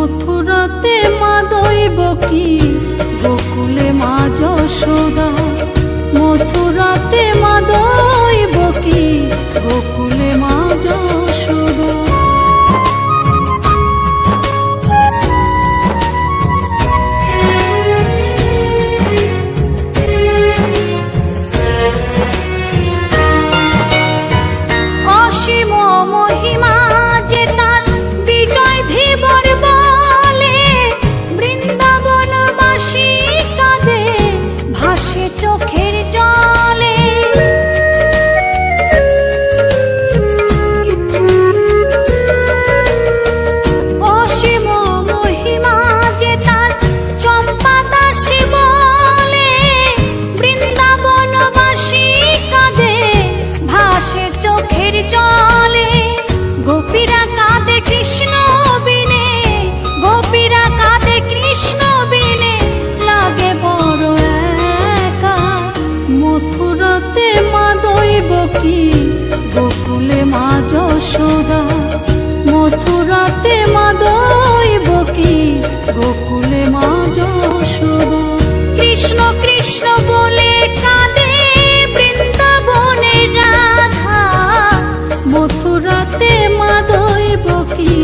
মথুরাতে মা দৈব কি? গোকুলে মা যশোদা। মথুরাতে মা দৈব কি? গোকুলে যশোদা মথুরাতে মা দইব কি গোকুলে মা যশোদা কৃষ্ণ কৃষ্ণ বলে কাঁদে বৃন্দাবনের রাধা। মথুরাতে মা দইব কি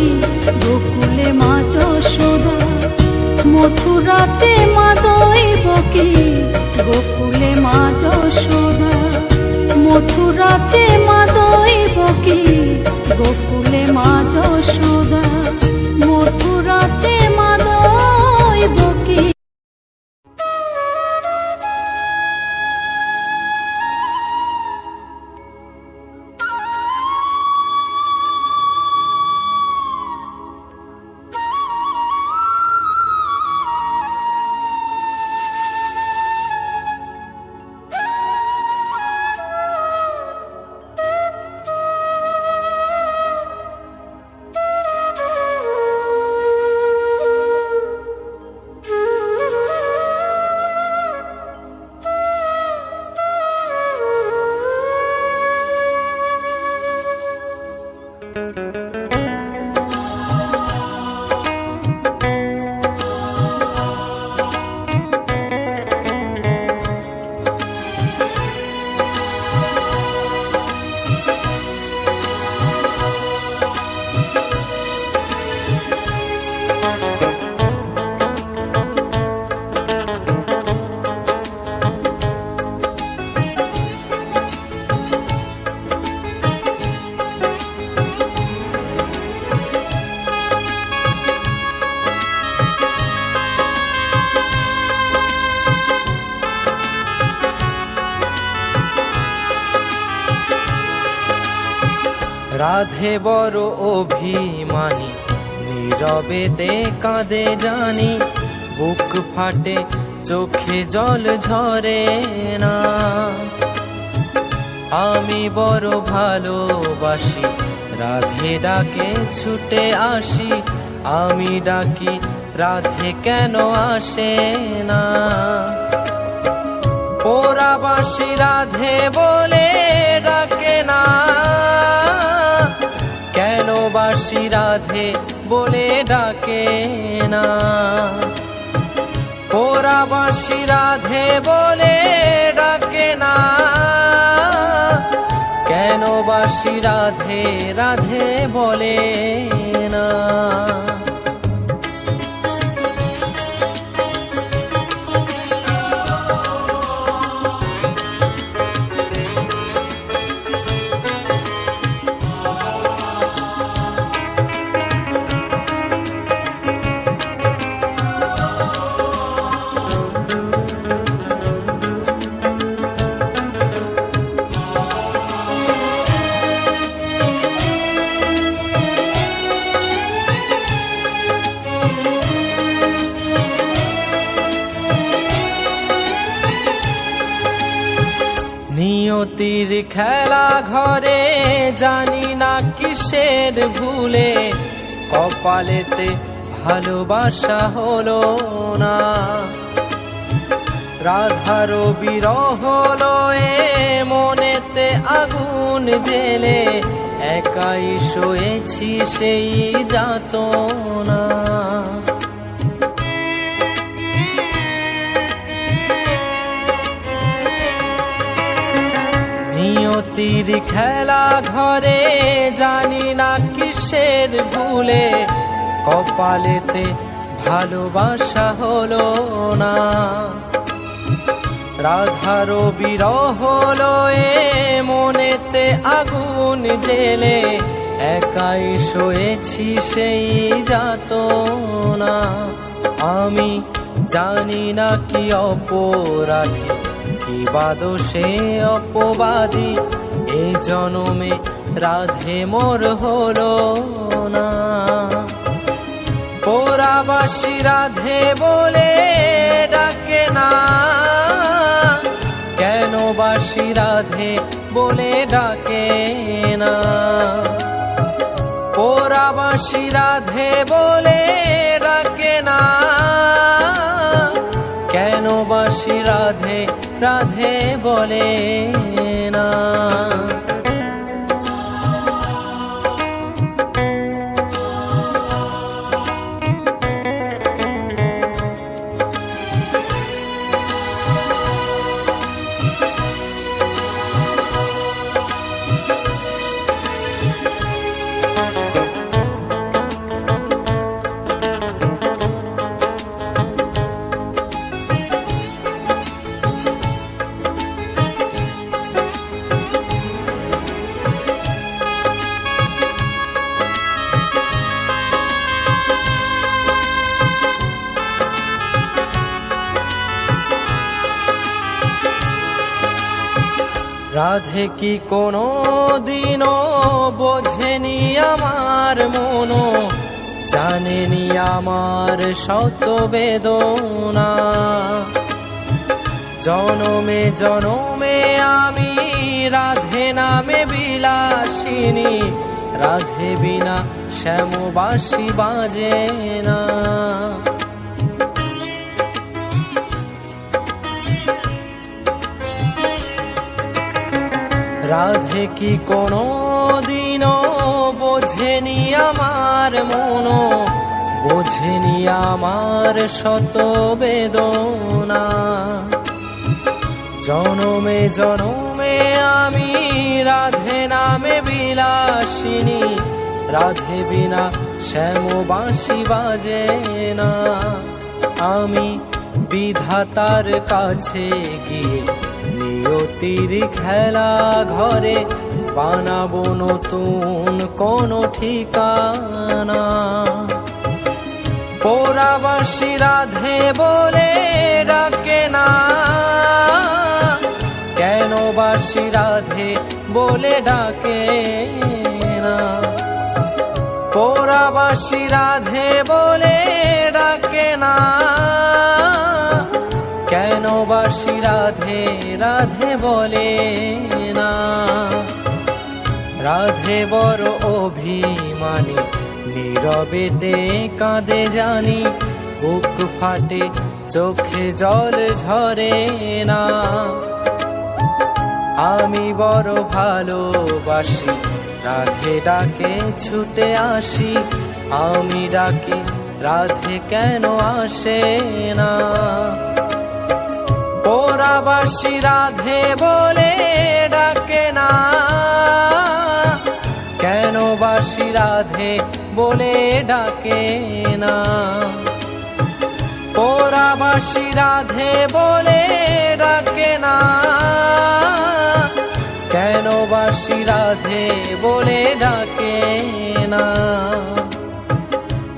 গোকুলে মা যশোদা মথুরাতে মা দইব কি গোকুলে মা যশোদা মথুরাতে মা রাধে বড় অভিমানী নীরবেতে কাঁদে জানি, বুক ফাটে, চোখে জল ঝরে না। আমি বড় ভালোবাসি, রাধে ডাকে ছুটে আসি, আমি ডাকি, রাধে কেন আসে না? পোড়াবাসী রাধে বলে ডাকে না। কেন বাসি রাধে বলে ডাকে না। ওরা বাসি রাধে বলে ডাকে না। কেন বাসি রাধে রাধে বলে না। ঘরে জানি না কিসের ভুলে, কপালেতে ভালোবাসা হলো না। রাধার বিরহ লয়ে মনেতে আগুন জেলে, একাই শোয়েছি সেই যাত নিয়তির খেলা ঘরে জানি না কিসের ভুলে, কপালেতে ভালোবাসা হলো না। রাধার বিরহ লয়ে মনেতে আগুন জেলে, একাই শোয়েছি সেই যাত না আমি জানি না কি অপরাধী কি বাদোষে অপবাদী এই জনমে রাধে মোর হলো না। পোড়াবাসী রাধে বলে ডাকে না, কেন বাসি রাধে বলে ডাকে না? পোড়াবাসী রাধে বলে ডাকে না বাসি রাধে রাধে বলে না। রাধে কি কোনো দিনও বোঝেনি আমার মনো জানেনি আমার শত বেদনা জনমে জনমে আমি রাধে নামে বিলাসিনী, রাধে বিনা শ্যামবাসী বাজে না। রাধে কি কোনো দিনও বোঝেনি আমার মনো বোঝেনি আমার শত বেদনা। জনমে জনমে আমি রাধে নামে বিলাসিনী। রাধে বিনা শ্যামবাসী বাজে না। আমি বিধাতার কাছে গিয়ে নিয়তির খেলা ঘরে বানাবো নতুন কোন ঠিকানা। পোড়াবাসী রাধে বলে ডাকে না। কেন বাসী রাধে বলে ডাকে না? পোড়াবাসী রাধে বলে ডাকে না। কেন বাসি রাধে রাধে বলে না? রাধে বড় অভিমানী, নীরবেতে কাঁদে জানি, বুক ফাটে, চোখে জল ঝরে না। আমি বড় ভালোবাসি, রাধে ডাকে ছুটে আসি, আমি ডাকি, রাধে কেন আসে না? গোয়াবাসী রাধে বলে ডাকে না। কেন বাসী রাধে বলে ডাকে না? পোরাবাসী রাধে বলে ডাকে না। কেন বাসী রাধে বলে ডাকে না?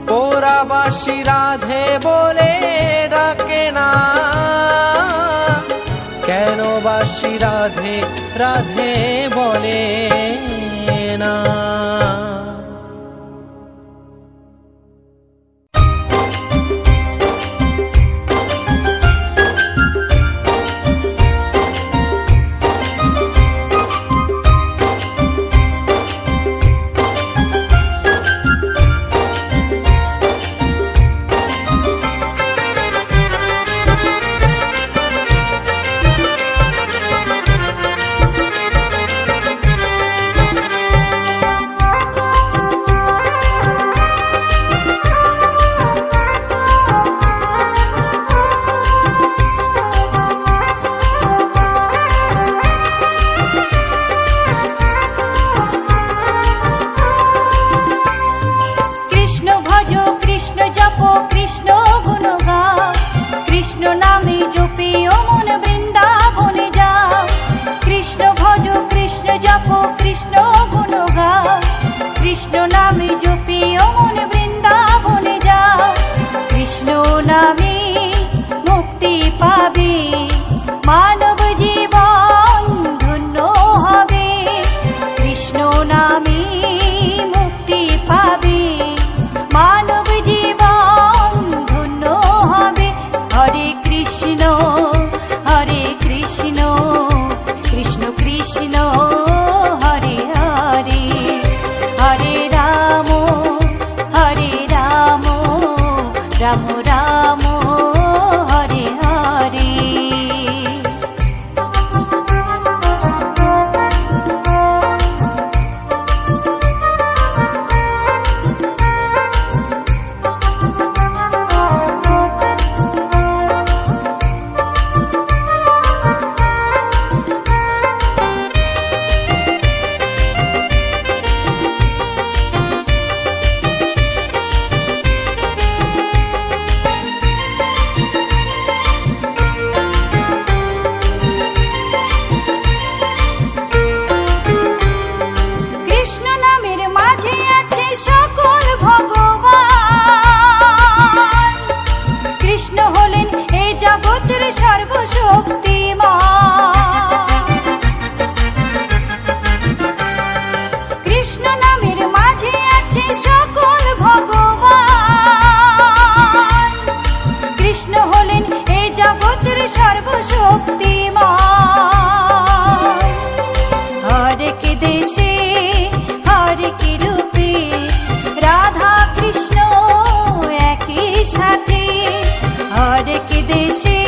পোরাবাসী রাধে বলে ডাকে না। ভালোবাসি রাধে রাধে বলে না। triste.